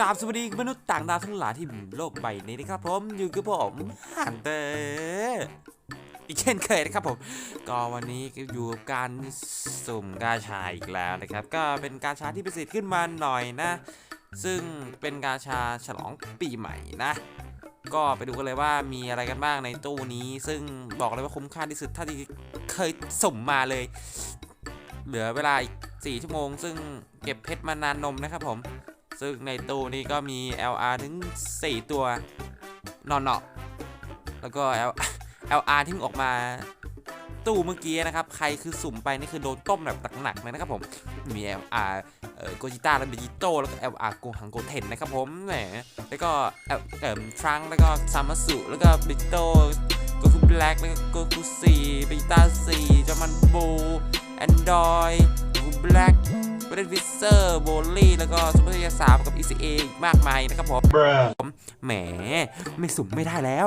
กราบสวัสดีมนุษย์ต่างดาวทั้งหลายที่อยู่โลกใบนี้นะครับผมอยู่กับผมฮันเตอร์อีกเช่นเคยนะครับผม ก็วันนี้อยู่กับการสุ่มกาชาอีกแล้วนะครับ ก็เป็นกาชาที่พิเศษขึ้นมาหน่อยนะ ซึ่งเป็นกาชาฉลองปีใหม่นะ ก็ไปดูกันเลยว่ามีอะไรกันบ้างในตู้นี้ ซึ่งบอกเลยว่าคุ้มค่าที่สุดเท่าที่เคยสุ่มมาเลย เหลือเวลาอีก4ชั่วโมง ซึ่งเก็บเพชรมานานนมนะครับผม ซึ่งในตู้นี้ก็มี LR ถึง 4 ตัวนอนเนาะแล้วก็ L LR ที่ออกมาตู้เมื่อกี้นะครับ ใครคือสุ่มไปนี่คือโดนต้มแบบหนักๆเลยนะครับผม มี LR เอ่อโกจิต้าและเบจิโต้แล้วก็ LR โกหังโกเทนนะครับผมแหมแล้วก็ L เอ่อทรังแล้วก็ซามาสุแล้วก็เบจิโต้โกคุแบล็กแล้วก็โกคุซีเบจิต้าซีจอมันบูแอนดรอยโกคุแบล็ก เรนวิเซอร์โบลี่ แล้วก็ซูเปอร์เซียสามกับ ECA อีกมากมายนะครับผม Bruh. แหมไม่สุ่มไม่ได้แล้ว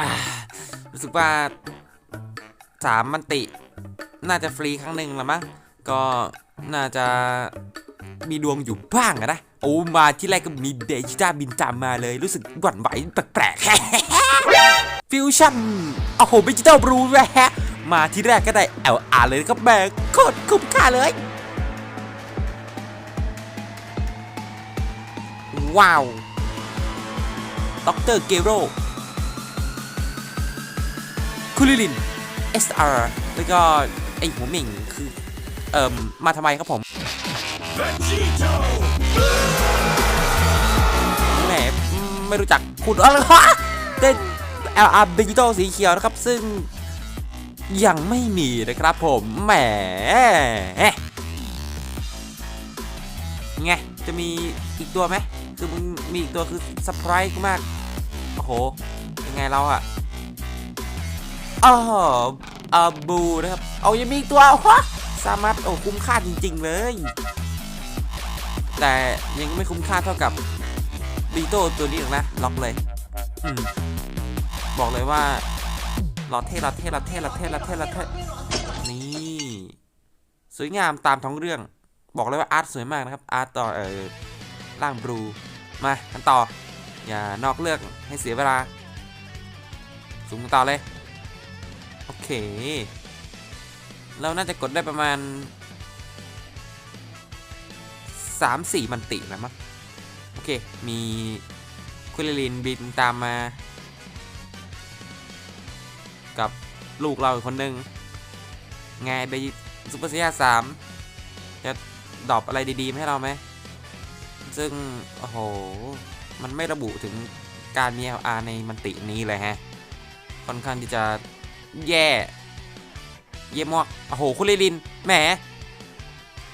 อ่ารู้สึกว่าสามมันติ น่าจะฟรีครั้งหนึ่งละมั้งก็น่าจะมีดวงอยู่บ้างอะนะ โอ้มาที่แรกก็มีเดจิต้าบินตามมาเลยรู้สึกหวั่นไหวแปลกๆฟิวชั่นโอ้โหดิจิตอลบลูแวะมาที่แรกก็ได้ LR เลยนะครับแม่โคตรคุ้มค่าเลย ว้าวด็อกเตอร์เกโรคุลิลิน SR แล้วก็ไอหัวหมิงคือ เอ่มมาทำไมครับผมแหมไม่รู้จักคุณอะไรวะเต้น LR Digital สีเขียวนะครับ ซึ่งยังไม่มีนะครับผมแหมไงจะมีอีกตัวไหม คือมึงมีอีกตัวคือเซอร์ไพรส์กูมาก โอ้โห ยังไงเราอะอ๋ออ่อบูนะครับ เอายังมีอีกตัววะสามารถโอ้คุ้มค่าจริง ๆ เลย แต่ยังไม่คุ้มค่าเท่ากับบีโต้ตัวนี้หรอกนะ ล็อกเลยอบอกเลยว่าลอเท่ลอเท่ลอเท่ลอเท่ลอเท่ลอเท่นี่ สวยงามตามท้องเรื่อง บอกเลยว่าอาร์ตสวยมากนะครับ อาร์ตต่อเออ ร่างบลูมากันต่อ อย่านอกเลือกให้เสียเวลาสูงกันต่อเลย โอเค เราน่าจะกดได้ประมาณ 3-4 มันตินะมั้งโอเค มีคุลิลินบินตามมา กับลูกเราอีกคนหนึ่งไงไปซูเปอร์เซียสามจะดอปอะไรดีๆให้เราไหม ซึ่ง โอ้โห มันไม่ระบุถึงการมี LR ในมันตินี้เลยฮะ ค่อนข้างที่จะแย่ เย่มากโอ้โห คุณเลลิน แหม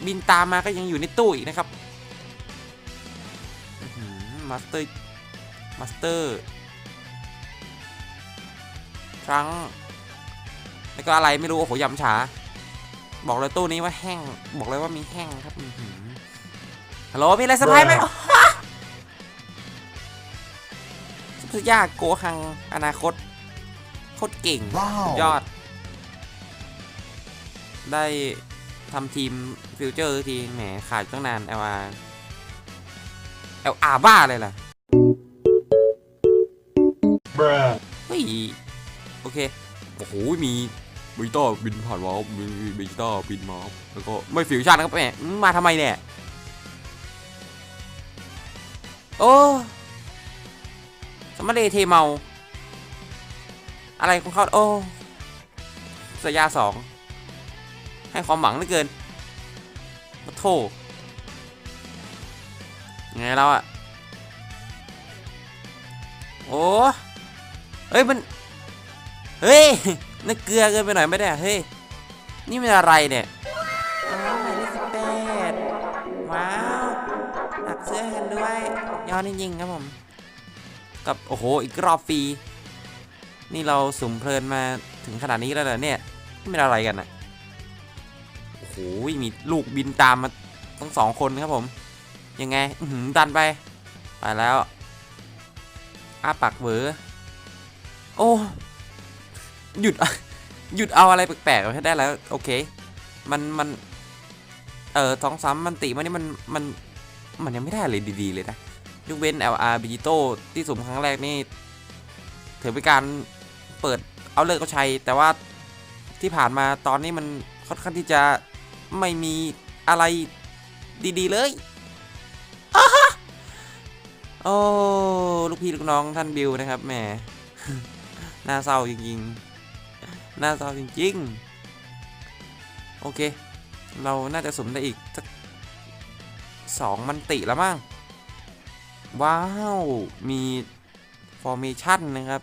บินตามมาก็ยังอยู่ในตู้อีกนะครับมาสเตอร์ มาสเตอร์ครั้งแล้วก็อะไรไม่รู้ โอ้โหยำฉา บอกเลยตู้นี้ว่าแห้ง บอกเลยว่ามีแห้งครับ ฮัลโหลมีอะไรสบายไหมซุปเปอร์ย่าโกฮังอนาคตโคตรเก่ง Wow. ยอด ได้ทำทีมฟิวเจอร์ทีแหมขาดตั้งนาน LR LR บ้าเลยล่ะ Bruh. เฮ้ยโอเค โอ้โห มีบิจิตอบินผ่านวอลมีบิจิตอบินมาแล้วก็ไม่ฟิวชั่นนะครับแหมมาทำไมเนี่ย โอ้สมมาเลเทเมา อะไรของเขาโอ้สยาสองให้ความหวังเหลือเกินมาโทษไงเราอะโอ้เฮ้ยมัน เฮ้ยน่าเกลือเกินไปหน่อยไม่ได้ เฮ้ย นี่มันอะไรเนี่ย ยอดจริงๆครับผม กับโอ้โหอีกรอบฟรี นี่เราสุ่มเพลินมาถึงขนาดนี้แล้วเหรอเนี่ยนี่เป็นอะไรกันนะโอ้โหมีลูกบินตามมาทั้งสองคนครับผม ยังไงหือดันไป ไปแล้วอ้าปากเวอโอ้หยุดหยุดเอาอะไรแปลกๆให้ได้แล้ว โอเค มันมัน เออสองสามมันติมันนี่มันมัน มันยังไม่ได้อะไรดีๆเลยนะยกเว้น LR b i g i t o ที่สุ่มครั้งแรกนี่ถือเป็นการเปิดเอาเลิกเอาชัย แต่ว่าที่ผ่านมาตอนนี้มันค่อนข้างที่จะไม่มีอะไรดีๆเลยอ้าโอ้ลูกพี่ลูกน้องท่านบิวนะครับแหมน่าเศร้าจริงๆน่าเศร้าจริงๆ โอเค เราน่าจะสมได้อีกสัก สองมันติแล้วมั้งว้าว มีฟอร์เมชันนะครับ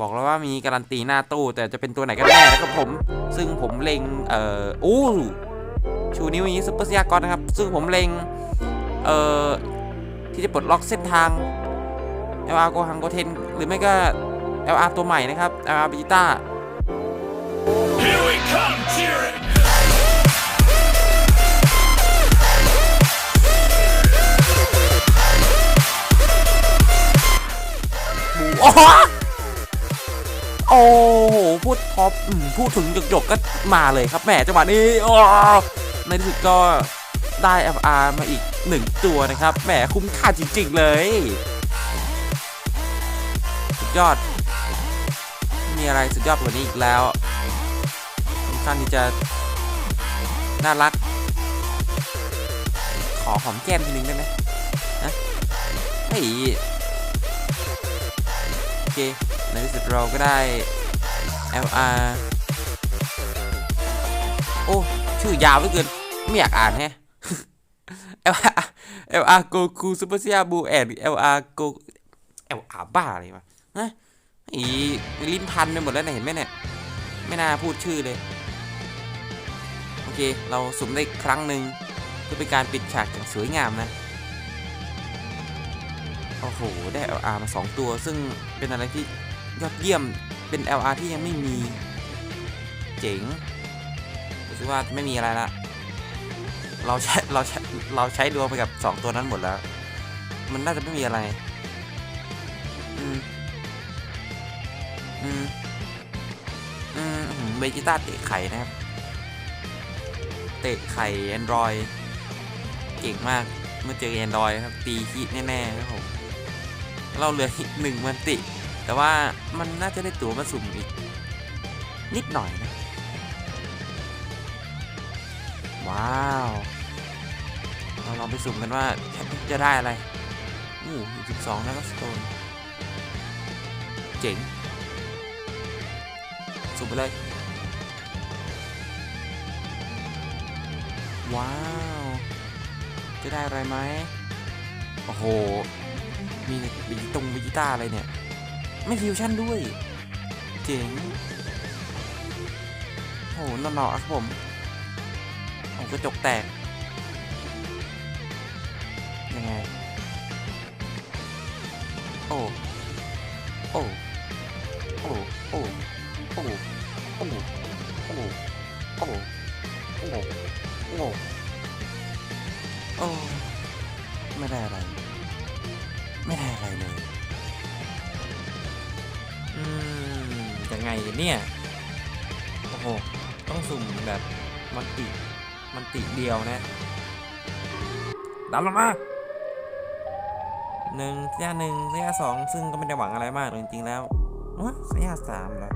บอกแล้วว่ามีการันตีหน้าตู้ แต่จะเป็นตัวไหนกันแน่นะครับผม ซึ่งผมเล็ง เอ่ออู้ชูนิ้วอย่างนี้ซุปเปอร์ซียากอนนะครับ ซึ่งผมเล็ง เอ่อ ที่จะปลดล็อกเส้นทาง LR โกฮังโกเทนหรือไม่ก็ LR ตัวใหม่นะครับ LR บิจิต้า Here we come, โอ้โหพูดพอพูดถึงหยกๆก็มาเลยครับแหมจังหวะนี้ในที่สุดก็ได้ FR มาอีกหนึ่งตัวนะครับแหมคุ้มค่าจริง ๆ เลยสุดยอด มีอะไรสุดยอดกว่านี้อีกแล้วค่อนข้างที่จะ น่ารัก ขอหอมแก้มทีนึงได้ไหมนะเฮ้ย เค ในที่สุดเราก็ได้ LR โอ้ ชื่อยาวเหลือเกิน ไม่อยากอ่านแฮะ LR LR Goku Super Saiyan Blue and LR Go LR บ้าอะไรวะฮะอีลิ้นพันไปหมดแล้วเนี่ยเห็นไหมเนี่ย ไม่น่าพูดชื่อเลย โอเค เราสุ่มได้ครั้งหนึ่งเพื่อเป็นการปิดฉากอย่างสวยงามนะ โอ้โห ได้ LR มา 2 ตัว ซึ่งเป็นอะไรที่ยอดเยี่ยม เป็น LR ที่ยังไม่มี เจ๋งรู้สึกว่าไม่มีอะไรละ เราใช้ เราใช้ เราใช้รวมไปกับ 2 ตัวนั้นหมดแล้ว มันน่าจะไม่มีอะไร อืม อืม อืมเบจิต้าเตะไข่นะครับ เตะไข่แอนดรอยเก่งมากเมื่อเจอแอนดรอยครับ ตีฮีทแน่ๆครับผม เราเหลืออีกหนึ่งมันติ แต่ว่ามันน่าจะได้ตั๋วมาสุ่มอีก นิดหน่อยนะ ว้าว เราลองไปสุ่มกันว่าจะได้อะไรอู้สิบสองแล้วก็สโตนเจ๋ง สุ่มไปเลย ว้าว จะได้อะไรไหมโอ้โห มีบิจิตรงบิจิต้าอะไรเนี่ย ไม่ฟิวชั่นด้วย เจ๋งโอ้โหนอๆครับผมโอ้กระจกแตก ยังไง โอ้ โอ้ โอ้ โอ้ โอ้ โอ้ โอ้ โอ้ โอ้ โอ้ โอ้ ไม่ได้อะไร เนี่ย โอ้โห ต้องสุ่มแบบมันติ มันติเดียวนะดันลงมาหนึ่งเสียหนึ่งเสียสองซึ่งก็ไม่ได้หวังอะไรมากจริงๆแล้วอะเสียสามเหรอ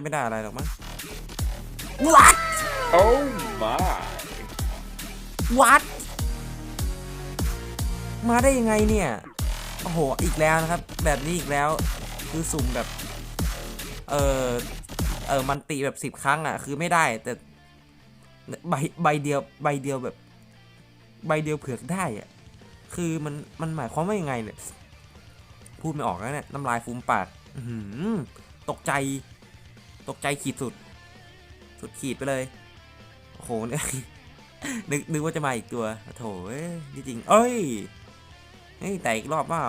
จะไม่ได้อะไรหรอกมั้ง What Oh my! What มาได้ยังไงเนี่ย โอ้โห อีกแล้วนะครับ แบบนี้อีกแล้ว คือสุ่มแบบ เออเออมันตีแบบสิบ10ครั้งอะ คือไม่ได้ แต่ใบใบเดียวใบเดียวแบบ ใบเดียวเผือกได้อะ คือมันมันหมายความว่ายังไงเนี่ย พูดไม่ออกแล้วเนี่ย น้ำลายฟูมปากอื้อหือตกใจ ตกใจขีดสุด สุดขีดไปเลย โอ้โหนนึกนึกว่าจะมาอีกตัวโถเอ้ยจริง เอ้ยเฮ้ยแตกอีกรอบเปล่า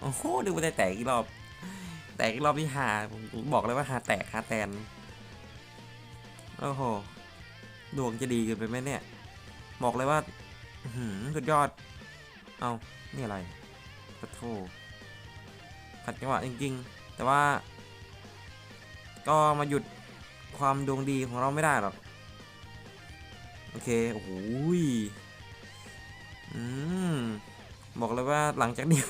โอ้โหนึกว่าจะแตกอีกรอบ แตกอีกรอบที่หาผมบอกเลยว่าหาแตกหาแตนโอ้โหดวงจะดีเกินไปไหมเนี่ย บอกเลยว่าหือสุดยอด เอานี่อะไรขอโทษขัดจังหวะจริง ๆ แต่ว่า ก็มาหยุดความดวงดีของเราไม่ได้หรอก โอเค โอ้โหยอืม บอกเลยว่าหลังจากนี้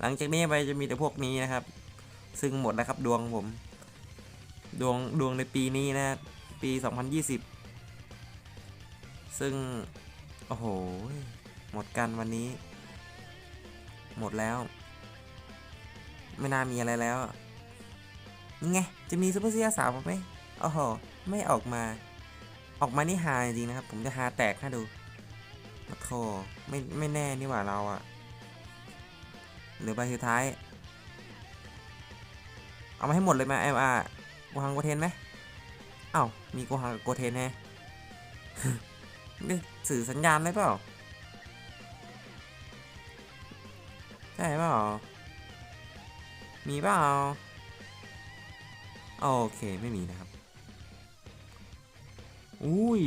หลังจากนี้ไปจะมีแต่พวกนี้นะครับ ซึ่งหมดแล้วครับดวงผม ดวงดวงในปีนี้นะ ปี 2020 ซึ่ง โอ้โห หมดกันวันนี้ หมดแล้ว ไม่น่ามีอะไรแล้ว ไง จะมีซูเปอร์เซียสาวไหมโอ้โห ไม่ออกมา ออกมานี่ฮาจริงนะครับ ผมจะฮาแตกให้ดูโอ้โธ่ไม่ไม่แน่นี่หว่าเราอะหรือใบสุดท้าย เอามาให้หมดเลยไหมาเอ็มอาร์กูฮังโกเทนไหมเอ้ามีกูฮังกับโกเทนแฮนี่สื่อสัญญาณเลยเปล่าใช่เปล่ามีเปล่า โอเคไม่มีนะครับ อุ้ย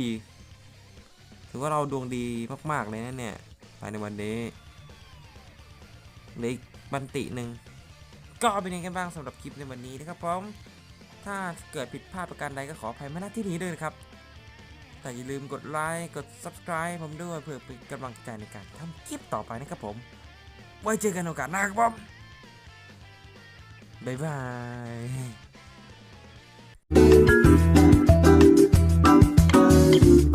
ถือว่าเราดวงดีมาก ๆ เลยนะเนี่ยภายในวันนี้เหลยบันติหนึ่งก็เป็นยังไงกันบ้างสำหรับคลิปในวันนี้นะครับผมถ้าเกิดผิดพลาดประการใดก็ขออภัยมาณที่นี้ด้วยนะครับ แต่อย่าลืมกดไลค์ กด subscribe ผมด้วยเพื่อเป็นกำลังใจในการทำคลิปต่อไปนะครับผม ไว้เจอกันโอกาสหน้าครับผม บ๊ายบาย Thank you.